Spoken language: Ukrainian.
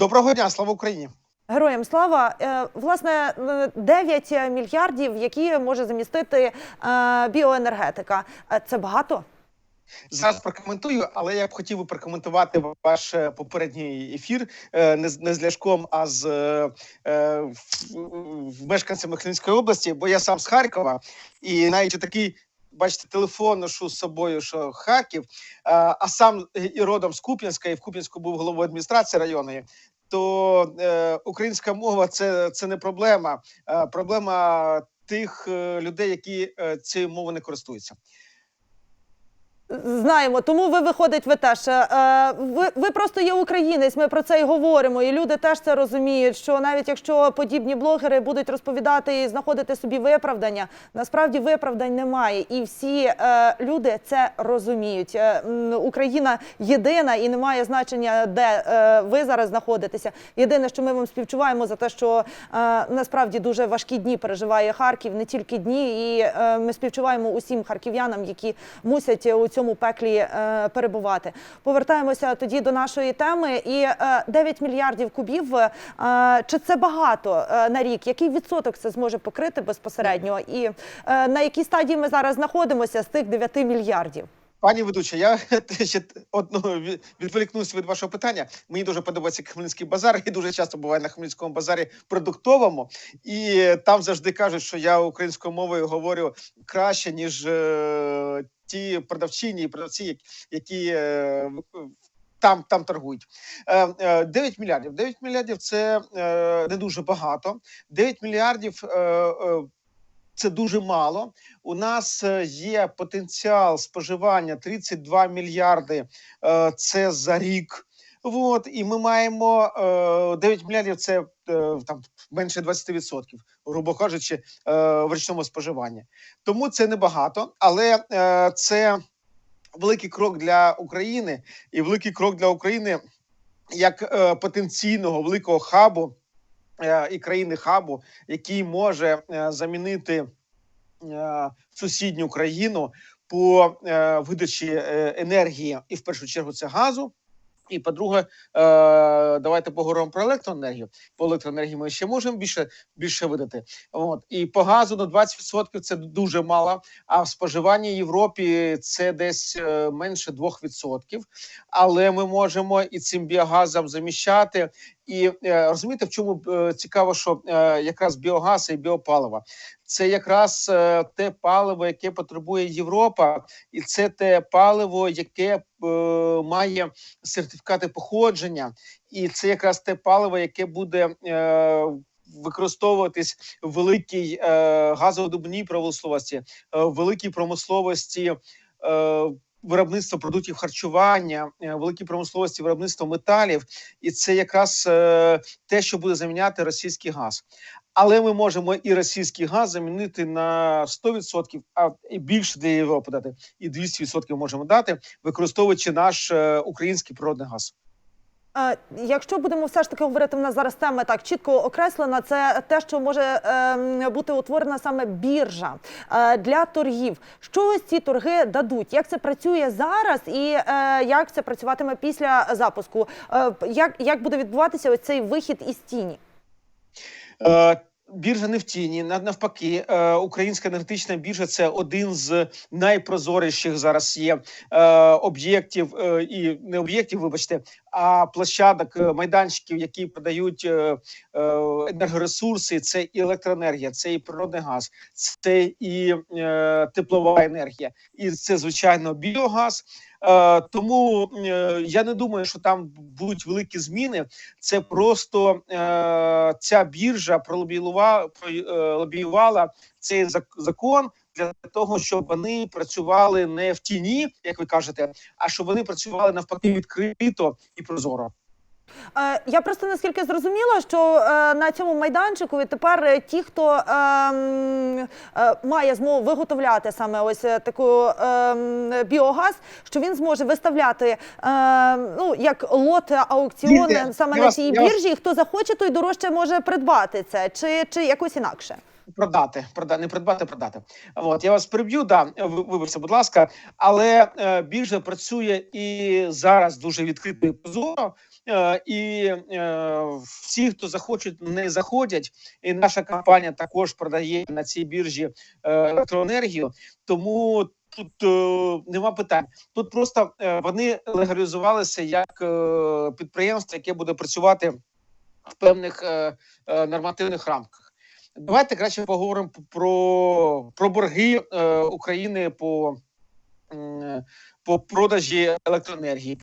Доброго дня, слава Україні! Героям слава Е, власне е, 9 мільярдів, які може замістити е, біоенергетика. Е, Це багато. Зараз прокоментую, але я б хотів би прокоментувати ваш е, попередній ефір е, не з не з Ляшком, а з е, е, мешканцями Хмельницької області, бо я сам з Харкова, і навіть такий. Бачите, телефон ношу з собою, що Харків, а, а сам і родом з Куп'янська, і в Куп'янську був головою адміністрації районної. То е, українська мова це, це не проблема, а проблема тих е, людей, які е, цією мовою не користуються. Знаємо, тому ви виходить, ви теж. Е, Ви, ви просто є українець. Ми про це і говоримо. І люди теж це розуміють. Що навіть якщо подібні блогери будуть розповідати і знаходити собі виправдання, насправді виправдань немає. І всі е, люди це розуміють. Е, Україна єдина і немає значення, де е, ви зараз знаходитеся. Єдине, що ми вам співчуваємо за те, що е, насправді дуже важкі дні переживає Харків, не тільки дні, і е, ми співчуваємо усім харків'янам, які мусять у цьому пеклі е, перебувати. Повертаємося тоді до нашої теми. І е, 9 мільярдів кубів. е, Чи це багато е, на рік? Який відсоток це зможе покрити безпосередньо? І е, на якій стадії ми зараз знаходимося з тих 9 мільярдів? Пані ведуча, я ще одного ві- відволікнуся від вашого питання. Мені дуже подобається Хмельницький базар. Я дуже часто буваю на Хмельницькому базарі продуктовому, і там завжди кажуть, що я українською мовою говорю краще ніж е, ті продавчині і продавці, які- е, там, там торгують. Е, е, 9 мільярдів. 9 мільярдів це е, не дуже багато. 9 мільярдів. Е, е, це дуже мало. У нас е, є потенціал споживання 32 мільярди. е, Це за рік. От і ми маємо е, 9 мільярдів. Це е, там менше 20%, грубо кажучи, е, в річному споживанні. Тому це небагато, але е, це великий крок для України і великий крок для України як е, потенційного великого хабу е, і країни хабу, який може е, замінити е, сусідню країну по е, видачі е, енергії, і в першу чергу це газу. І по-друге, е, давайте поговоримо про електроенергію. По електроенергії ми ще можемо більше більше видати. От і по газу на 20% це дуже мало. А в споживанні Європі це десь е, менше 2%. Але ми можемо і цим біогазом заміщати. І е, розумієте, в чому е, цікаво, що е, якраз біогаз і біопаливо це якраз те паливо, яке потребує Європа, і це те паливо, яке має сертифікати походження, і це якраз те паливо, яке буде. Використовуватись в великій е, газовидобувній промисловості, е, великій промисловості е, виробництва продуктів харчування, великі великій промисловості виробництво металів, і це якраз е, те, що буде заміняти російський газ. Але ми можемо і російський газ замінити на 100%, а і більше для Європи дати, і 200% можемо дати, використовуючи наш е, український природний газ. Якщо будемо все ж таки говорити, в нас зараз тема так чітко окреслена, це те, що може ем, бути утворена саме біржа е, для торгів. Що ось ці торги дадуть? Як це працює зараз, і е, як це працюватиме після запуску? Е, як, як буде відбуватися ось цей вихід із тіні? Біржа не в тіні, нав- навпаки, е, українська енергетична біржа це один з найпрозоріших зараз є е, об'єктів е, і не об'єктів, вибачте, а площадок майданчиків, які продають енергоресурси. Це і електроенергія, це і природний газ, це і теплова енергія, і це звичайно біогаз. Е, тому е, я не думаю, що там будуть великі зміни. Це просто е, ця біржа пролобіювала, цей закон для того, щоб вони працювали не в тіні, як ви кажете, а щоб вони працювали навпаки відкрито і прозоро. Е, Я просто наскільки зрозуміла, що е, на цьому майданчику тепер е, ті, хто е, е, має змогу виготовляти саме ось таку е, біогаз, що він зможе виставляти е, ну як лот аукціони Дивіться, саме на цій біржі. І хто захоче, той дорожче може придбати це, чи, чи якось інакше. Продати, продати, не придбати, продати. От я вас приб'ю, да вибачте, будь ласка, але е, біржа працює і зараз дуже відкрито і прозоро. Е, і е, всі, хто захочуть, не заходять. І наша компанія також продає на цій біржі е, електроенергію. Тому тут е, нема питань. Тут просто е, вони легалізувалися як е, підприємство, яке буде працювати в певних е, е, нормативних рамках. Давайте краще поговоримо про, про борги е, України по, е, по продажі електроенергії.